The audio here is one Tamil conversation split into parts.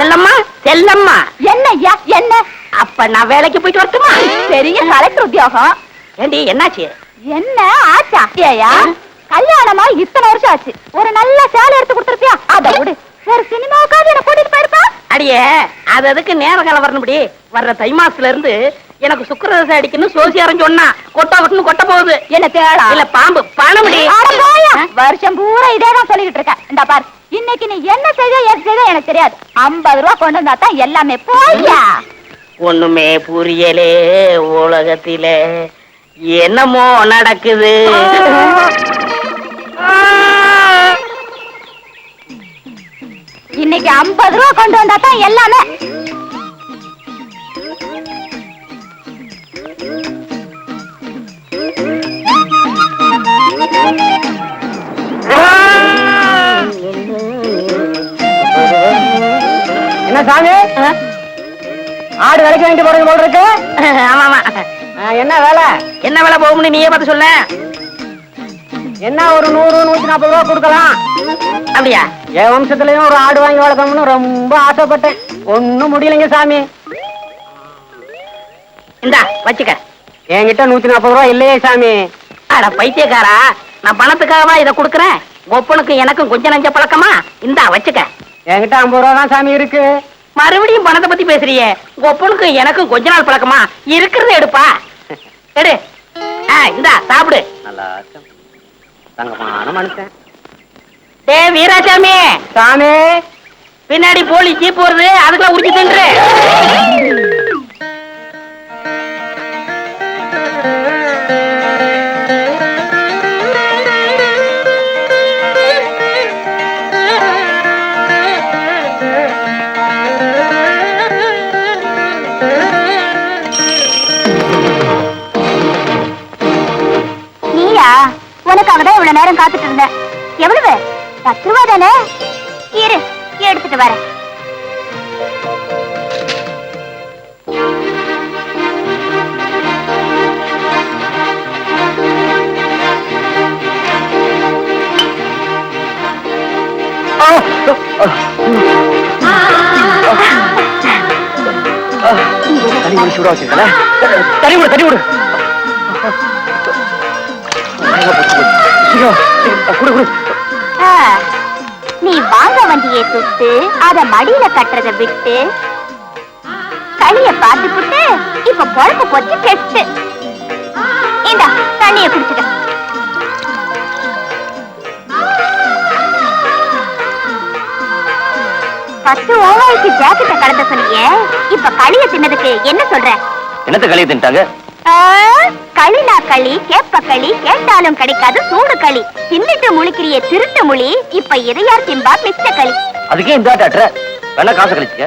செல்லம்மா செல்லம்மா. என்ன ஐயா என்ன? அப்ப நான் வேலைக்கு போயிட்டு வரட்டுமா? பெரிய கலெக்டர் உத்தியோகம். ஏண்டி என்னாச்சு? என்ன ஆச்சா? ஏயா கல்யாணமா இத்தனை வருஷம் ஆச்சு. ஒரு நல்ல சேலை எடுத்து கொடுத்துருப்பியா? அத விடு. ஒரு சினிமாவுக்காவது என்ன கூட்டிட்டு போயிருப்பா? அடியே அது அதுக்கு நேர காலம் வரணும்படி வர்ற தை மாசத்துல இருந்து எனக்கு சுக்கரதசை அடிக்கணும் சோசியாரம் சொன்னா கொட்டா கொட்டுன்னு கொட்ட போகுது. என்ன தேடா? இல்ல பாம்பு போயா. வருஷம் பூரா இதே தான் சொல்லிக்கிட்டு இருக்கேன். இந்த பார். இன்னைக்கு நீ என்ன செய்த எது செய்த எனக்கு தெரியாது. ஐம்பது ரூபா கொண்டு வந்தா தான் எல்லாமே போயா ஒண்ணுமே புரியலே உலகத்திலே. என்னமோ நடக்குது. இன்னைக்கு ஐம்பது ரூபா கொண்டு வந்தா தான் எல்லாமே சாமி? ஆடு விலைக்கு வாங்கிட்டு போறது போல இருக்கு. ஆமா ஆமா ஆ, என்ன வேலை? என்ன வேலை போகும்னு நீயே பார்த்து சொல்ல. என்ன ஒரு நூறு நூத்தி நாற்பது ரூபா கொடுக்கலாம். அப்படியா? என் வம்சத்துலயும் ஒரு ஆடு வாங்கி வளர்க்கணும்னு ரொம்ப ஆசைப்பட்டேன். ஒண்ணும் முடியலைங்க சாமி. இந்தா வச்சுக்க. என்கிட்ட நூத்தி நாற்பது ரூபா இல்லையே சாமி. அட பைத்தியக்காரா நான் பணத்துக்காகவா இதை கொடுக்குறேன்? ஒப்பனுக்கு எனக்கும் கொஞ்சம் நஞ்ச பழக்கமா? இந்தா வச்சுக்க. என்கிட்ட ஐம்பது ரூபா தான் சாமி இருக்கு. மறுபடியும் பணத்தை பத்தி பேசுறியே? ஒப்பனுக்கு எனக்கும் கொஞ்ச நாள் பழக்கமா? இருக்கிறத எடுப்பா. எடு. இந்தா சாப்பிடு. நல்லா தங்கமான மனுஷன். டே வீராசாமி. சாமி. பின்னாடி போலீஸ் ஜீப் வருது அதுக்குள்ள உரிச்சு தின்று. உனக்காக தான் இவ்வளவு நேரம் காத்துட்டு இருந்தேன். எவ்வளவு? பத்து ரூபா தானே? இரு எடுத்துட்டு வரேன். தனி விடு சூடா தனி விடு தனி விடு நீ வாங்க வண்டியை சுட்டு அத மடியில கட்டுறத விட்டு களிய பார்த்து புட்டு இப்ப பொழப்பு போச்சு கெட்டு. இந்தா தண்ணிய குடிச்சுக்க. பத்து ஓவாய்க்கு ஜாக்கெட்ட கலந்த சொன்னீங்க இப்ப களிய தின்னதுக்கு என்ன சொல்ற? என்னத்த களிய தின்ட்டாங்க? களினா களி கேப்ப களி கேட்டாலும் கிடைக்காது சூடு களி. தின்னுட்டு முழிக்கிறிய திருட்டு முழி இப்ப இதையார் திம்பா மிச்ச களி? அதுக்கே இந்த டாக்டர் வேணா காசு கழிச்சுக்க.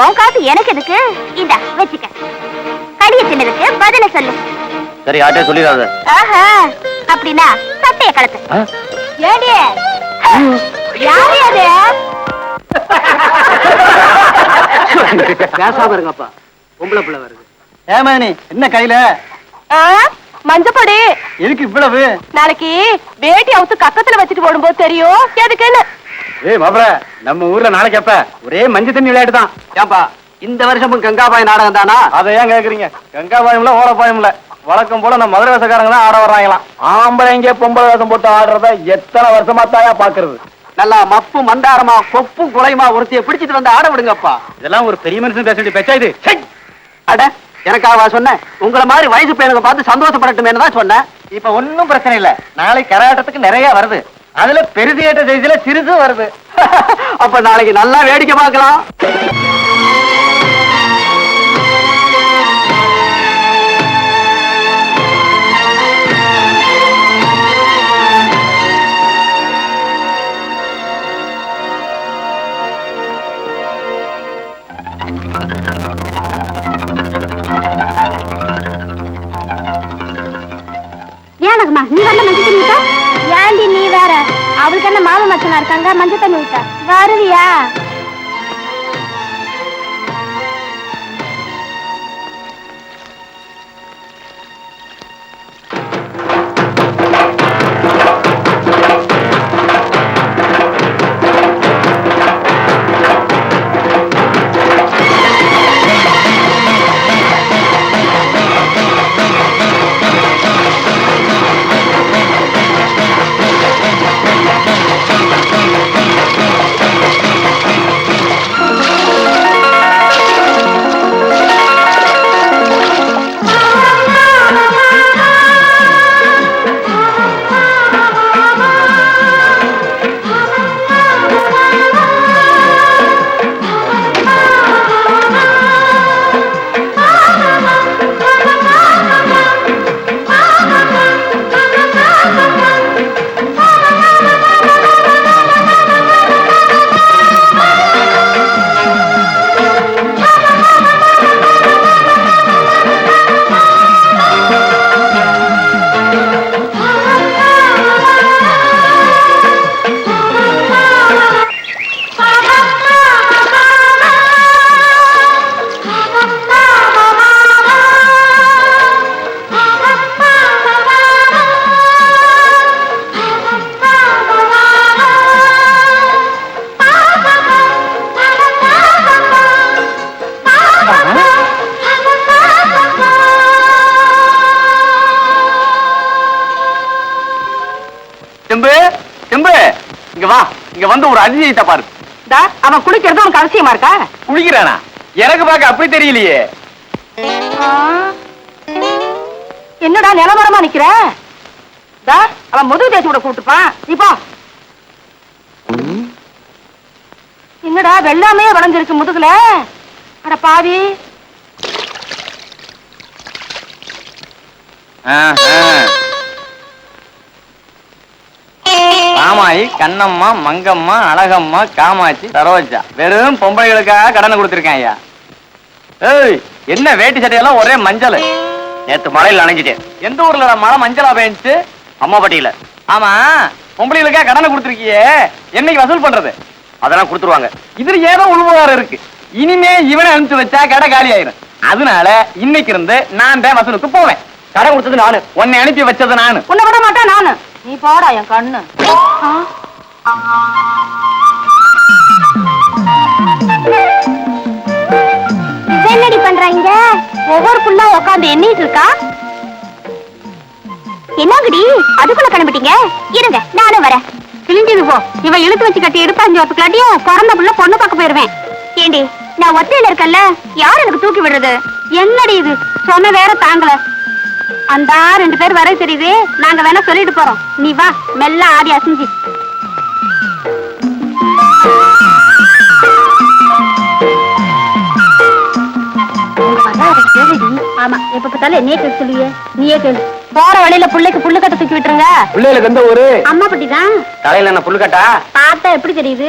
உன் காசு எனக்கு எதுக்கு? இந்தா வச்சுக்க. களிய தின்னதுக்கு பதில சொல்லு. சரி யார்கிட்ட சொல்லிடாத. ஆஹா அப்படின்னா சட்டைய கலத்து. ஏடி யாரு அது? பேசாம இருங்கப்பா. பொம்பளை பிள்ளை வருது. ஏமானி என்ன கையில? மஞ்சப்பொடி. எதுக்கு இவ்வளவு? நாளைக்கு வேட்டி அவுத்து கக்கத்துல வச்சுட்டு போடும்போது தெரியும். எதுக்குன்னு? ஏய் மாப்ள நம்ம ஊர்ல நாளைக்கு எப்ப ஒரே மஞ்சள் தண்ணி விளையாட்டு தான். ஏன்பா இந்த வருஷமும் கங்காபாய் நாடகம் தானா? அதை ஏன் கேக்குறீங்க? கங்காபாயம்ல ஓடப்பாயம்ல வழக்கம் போல நம்ம மதுரை வேஷக்காரங்க தான் ஆட வர்றாங்களாம். ஆம்பளைங்க பொம்பளை வேஷம் போட்டு ஆடுறத எத்தனை வருஷமா தாயா பாக்குறது? நல்லா மப்பு மந்தாரமா கொப்பும் குலையுமா ஒருத்திய பிடிச்சிட்டு வந்து ஆட விடுங்கப்பா. இதெல்லாம் ஒரு பெரிய மனுஷன் பேச வேண்டிய பேச்சா இது? அட எனக்காக சொன்னேன்? உங்களை மாதிரி வயசு பையனுங்க பார்த்து சந்தோஷப்படட்டுமே தான் சொன்னேன். இப்ப ஒன்னும் பிரச்சனை இல்ல. நாளைக்கு கரகாட்டத்துக்கு நிறைய வருது. அதுல பெருதியேட்ட சைஸ்ல சிறுசு வருது. அப்ப நாளைக்கு நல்லா வேடிக்கை பார்க்கலாம். நீ வரல மஞ்சள் தண்ணி ஏண்டி நீ வேற? அவளுக்கு என்ன மாம மச்சனா இருக்காங்க? மஞ்சள் தண்ணி ஊத்த. வருவியா? இங்க வந்து ஒரு அதிசயத்தை பாரு. அவன் குளிக்கிறது உனக்கு அவசியமா இருக்கா? குளிக்கிறானா? எனக்கு பார்க்க அப்படி தெரியலையே. என்னடா நிலமரமா நிக்கிற? அவன் முதுகு தேய்ச்சி கூட கூப்பிட்டுப்பான். இப்போ என்னடா வெள்ளாமே வளைஞ்சிருக்கு முதுகுல? அட பாவி. அம்மாயி கண்ணம்மா மங்கம்மா அழகம்மா காமாட்சி சரோஜா. வெறும் பொம்பளைகளுக்காக கடனை கொடுத்துருக்கேன் ஐயா. ஏய் என்ன வேட்டி சட்டையெல்லாம் ஒரே மஞ்சள்? நேத்து மழையில் நனைஞ்சிட்டேன். எந்த ஊர்ல மழை மஞ்சளா பெஞ்சுச்சு? அம்மாப்பட்டியில ஆமா பொம்பளைகளுக்காக கடனை கொடுத்துருக்கியே. என்னைக்கு வசூல் பண்றது? அதெல்லாம் கொடுத்துருவாங்க. இதுல ஏதோ உள்வாரம் இருக்கு. இனிமே இவனை அனுப்பிச்சு வச்சா கடை காலி ஆயிரும். அதனால இன்னைக்கு இருந்து நான் தான் வசூலுக்கு போவேன். கடை கொடுத்தது நானு. உன்னை அனுப்பி வச்சது நானு. உன்னை விட மாட்டேன் நானு. நீ போடா என் கண்ணு. என்னடி பண்றாங்க ஒவ்வொரு புள்ளா உட்காந்து எண்ணிட்டு இருக்கா? என்னங்கடி? அதுக்குள்ள கிளம்பிட்டீங்க? இருங்க நானும் வரேன். கிழிஞ்சது போ. இவ இழுத்து வச்சு கட்டி எடுப்பாஞ்சு ஒத்துக்கலாட்டியும் பிறந்த புள்ள பொண்ணு பார்க்க போயிருவேன். ஏண்டி நான் ஒத்தையில இருக்கேன்ல யார் எனக்கு தூக்கி விடுறது? என்னடி இது? சொன்ன வேற தாங்கல. அந்த ரெண்டு பேர் வர தெரியுது. நாங்க வேணா சொல்லிட்டு போறோம். நீ வா மெல்ல ஆடி அசைஞ்சு. ஆமா எப்ப பார்த்தாலும் என்னையே கேட்க சொல்லுவியே. நீயே கேளு. போற வழியில புள்ளைக்கு புல்லு கட்ட தூக்கி விட்டுருங்க. பிள்ளைகளுக்கு எந்த ஊரு? அம்மா பட்டி தான் தலையில என்ன பார்த்தா எப்படி தெரியுது?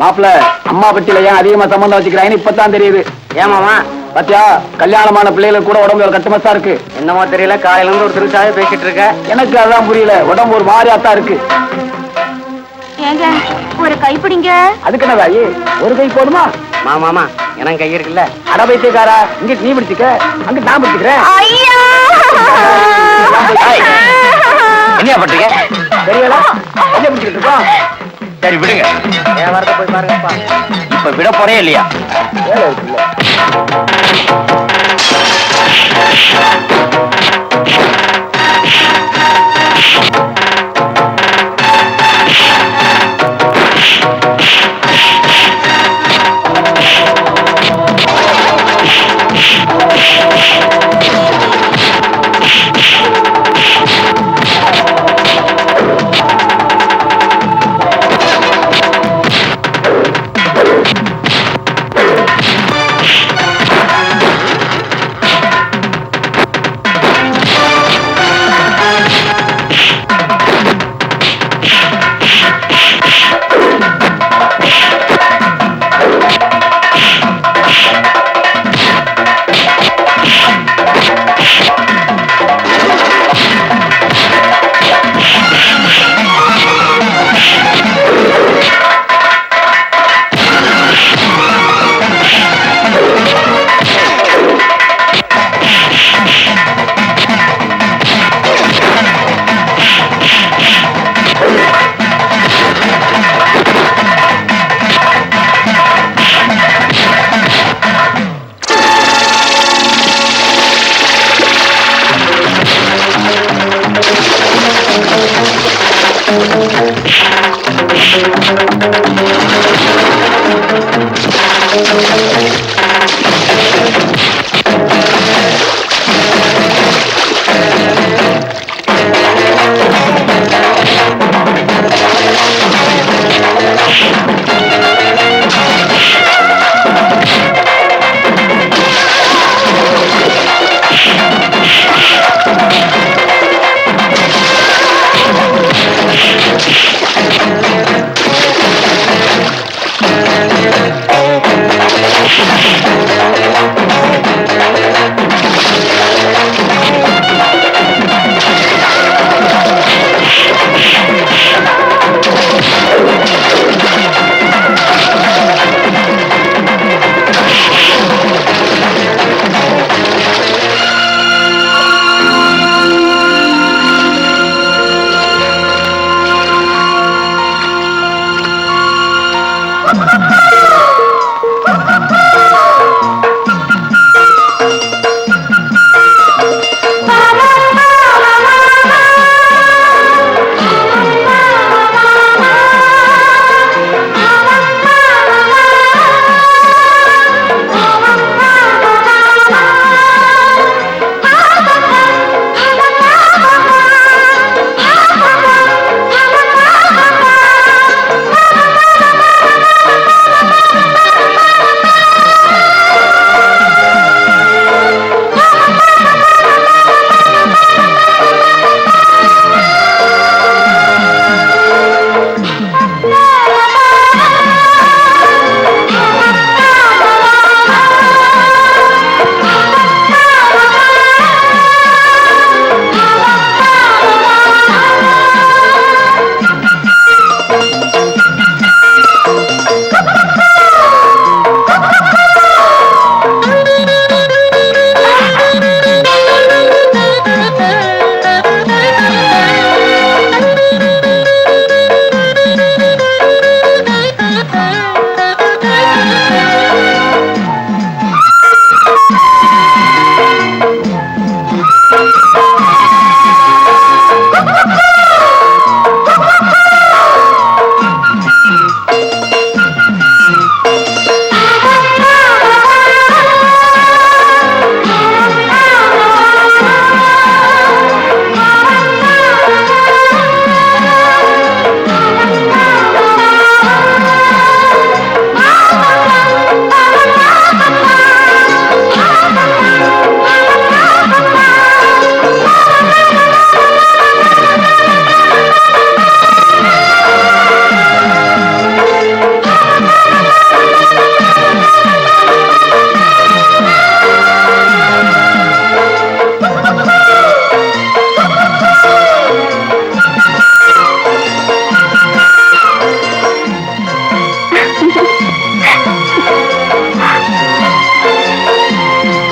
மாப்பிள அம்மா பட்டியில ஏன் அதிகமா சம்பந்தம் வச்சுக்கிறாங்கன்னு இப்பதான் தெரியுது. ஏமாமா பாத்தியா கல்யாணமான பிள்ளைகளுக்கு கூட உடம்பு கட்டுமஸ்தா இருக்கு. என்னமோ தெரியல காலையில இருந்து ஒரு திருச்சாவே பேசிட்டு இருக்க. எனக்கு அதான் புரியல உடம்பு ஒரு மாதிரியாத்தான் இருக்கு. ஏங்க ஒரு கைப்பிடிங்க அதுக்கு என்ன ஒரு கை போதுமா? மாமாமா எனக்கு கை இருக்குல்ல. அட பைத்தியக்காரா இங்க நீ பிடிச்சுக்க. அங்க நான் பிடிச்சுக்கிறேன். ஐயா! என்னையா பண்றீங்க தெரியல? கைய பிடிச்சிட்டு இருக்கோம். சரி விடுங்க. வரத போய் பாருங்கப்பா. இப்ப விட போறே இல்லையா? வேலை இருக்குல்ல. ஐயா